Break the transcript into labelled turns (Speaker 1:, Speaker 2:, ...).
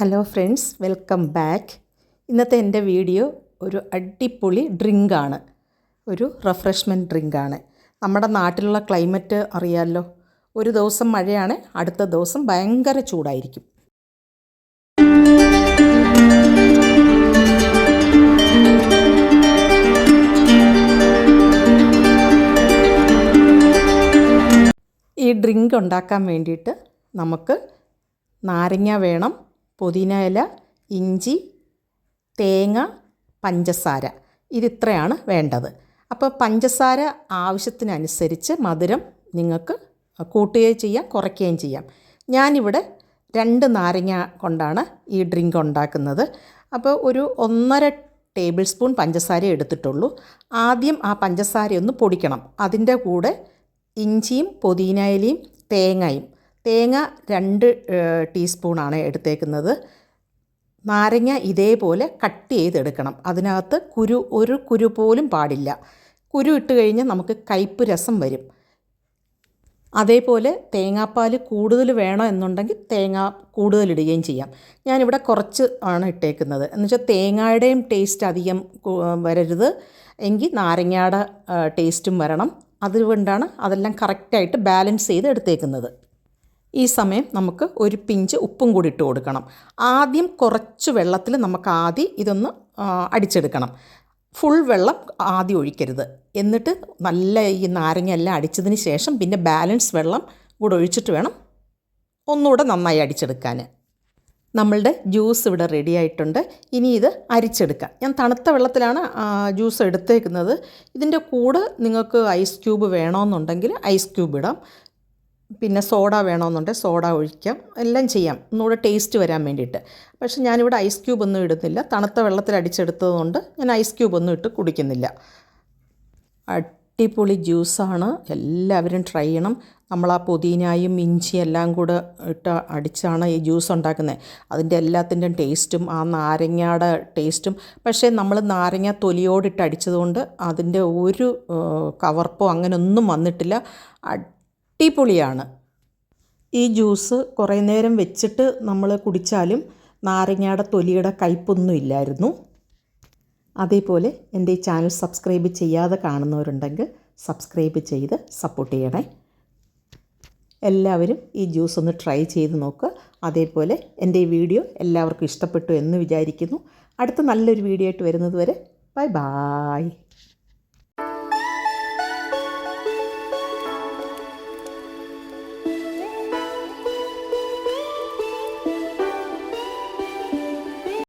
Speaker 1: Hello friends welcome back ഇന്നത്തെ എന്റെ video ഒരു അടിപൊളി ഡ്രിങ്കാണ്. ഒരു റിഫ്രഷ്മെന്റ് ഡ്രിങ്കാണ്. നമ്മുടെ നാട്ടിലുള്ള ക്ലൈമറ്റ് അറിയാമല്ലോ ഒരു ദിവസം മഴയാണ് അടുത്ത ദിവസം ഭയങ്കര ചൂടായിരിക്കും. ഈ ഡ്രിങ്ക് ഉണ്ടാക്കാൻ വേണ്ടിയിട്ട് നമുക്ക് നാരങ്ങ വേണം പുതിന ഇല ഇഞ്ചി തേങ്ങ പഞ്ചസാര. ഇതിത്രയാണ് വേണ്ടത്. അപ്പോൾ പഞ്ചസാര ആവശ്യത്തിനനുസരിച്ച് മധുരം നിങ്ങൾക്ക് കൂട്ടുകയും ചെയ്യാം കുറയ്ക്കുകയും ചെയ്യാം. ഞാനിവിടെ രണ്ട് നാരങ്ങ കൊണ്ടാണ് ഈ ഡ്രിങ്ക് ഉണ്ടാക്കുന്നത്. അപ്പോൾ ഒരു ഒന്നര ടേബിൾ സ്പൂൺ പഞ്ചസാര എടുത്തിട്ടുള്ളൂ. ആദ്യം ആ പഞ്ചസാര ഒന്ന് പൊടിക്കണം. അതിന്റെ കൂടെ ഇഞ്ചിയും പുതിനയിലയും തേങ്ങയും തേങ്ങ രണ്ട് ടീസ്പൂണാണ് എടുത്തേക്കുന്നത്. നാരങ്ങ ഇതേപോലെ കട്ട് ചെയ്തെടുക്കണം. അതിനകത്ത് കുരു ഒരു കുരു പോലും പാടില്ല. കുരു ഇട്ട് കഴിഞ്ഞാൽ നമുക്ക് കയ്പ്പ് രസം വരും. അതേപോലെ തേങ്ങാപ്പാൽ കൂടുതൽ വേണോ എന്നുണ്ടെങ്കിൽ തേങ്ങ കൂടുതൽ ഇടുകയും ചെയ്യാം. ഞാനിവിടെ കുറച്ച് ആണ് ഇട്ടേക്കുന്നത്. എന്ന് വെച്ചാൽ തേങ്ങയുടെയും ടേസ്റ്റ് അധികം വരരുത്. എങ്കിൽ നാരങ്ങയുടെ ടേസ്റ്റും വരണം. അതുകൊണ്ടാണ് അതെല്ലാം കറക്റ്റായിട്ട് ബാലൻസ് ചെയ്ത് എടുത്തേക്കുന്നത്. ഈ സമയം നമുക്ക് ഒരു പിഞ്ച് ഉപ്പും കൂടി ഇട്ട് കൊടുക്കണം. ആദ്യം കുറച്ച് വെള്ളത്തിൽ നമുക്ക് ആദ്യം ഇതൊന്ന് അടിച്ചെടുക്കണം. ഫുൾ വെള്ളം ആദ്യം ഒഴിക്കരുത്. എന്നിട്ട് നല്ല ഈ നാരങ്ങ എല്ലാം അടിച്ചതിന് ശേഷം പിന്നെ ബാലൻസ് വെള്ളം കൂടെ ഒഴിച്ചിട്ട് വേണം ഒന്നുകൂടെ നന്നായി അടിച്ചെടുക്കാൻ. നമ്മളുടെ ജ്യൂസ് ഇവിടെ റെഡി ആയിട്ടുണ്ട്. ഇനി ഇത് അരിച്ചെടുക്കാം. ഞാൻ തണുത്ത വെള്ളത്തിലാണ് ജ്യൂസ് എടുത്തേക്കുന്നത്. ഇതിന്റെ കൂടെ നിങ്ങൾക്ക് ഐസ് ക്യൂബ് വേണമെന്നുണ്ടെങ്കിൽ ഐസ് ക്യൂബ് ഇടാം. പിന്നെ സോഡ വേണമെന്നുണ്ടെങ്കിൽ സോഡ ഒഴിക്കാം. എല്ലാം ചെയ്യാം. ഒന്നുകൂടെ ടേസ്റ്റ് വരാൻ വേണ്ടിയിട്ട്. പക്ഷേ ഞാനിവിടെ ഐസ് ക്യൂബ് ഒന്നും ഇടുന്നില്ല. തണുത്ത വെള്ളത്തിൽ അടിച്ചെടുത്തതുകൊണ്ട് ഞാൻ ഐസ് ക്യൂബ് ഒന്നും ഇട്ട് കുടിക്കുന്നില്ല. അടിപൊളി ജ്യൂസാണ്. എല്ലാവരും ട്രൈ ചെയ്യണം. നമ്മൾ ആ പുതിനയും ഇഞ്ചി എല്ലാം കൂടെ ഇട്ട് അടിച്ചാണ് ഈ ജ്യൂസ് ഉണ്ടാക്കുന്നത്. അതിന്റെ എല്ലാത്തിന്റെയും ടേസ്റ്റും ആ നാരങ്ങയുടെ ടേസ്റ്റും. പക്ഷേ നമ്മൾ നാരങ്ങ തൊലിയോടിട്ട് അടിച്ചതുകൊണ്ട് അതിന്റെ ഒരു കവർപ്പോ അങ്ങനെയൊന്നും വന്നിട്ടില്ല. അടിപൊളിയാണ്. ഈ ജ്യൂസ് കുറേ നേരം വെച്ചിട്ട് നമ്മൾ കുടിച്ചാലും നാരങ്ങയുടെ തൊലിയുടെ കയ്പൊന്നും ഇല്ലായിരുന്നു. അതേപോലെ എന്റെ ഈ ചാനൽ സബ്സ്ക്രൈബ് ചെയ്യാതെ കാണുന്നവരുണ്ടെങ്കിൽ സബ്സ്ക്രൈബ് ചെയ്ത് സപ്പോർട്ട് ചെയ്യണേ. എല്ലാവരും ഈ ജ്യൂസ് ഒന്ന് ട്രൈ ചെയ്ത് നോക്കുക അതേപോലെ എന്റെ ഈ വീഡിയോ എല്ലാവർക്കും ഇഷ്ടപ്പെട്ടു എന്ന് വിചാരിക്കുന്നു. അടുത്ത നല്ലൊരു വീഡിയോ ആയിട്ട് വരുന്നത് വരെ ബൈ ബായ്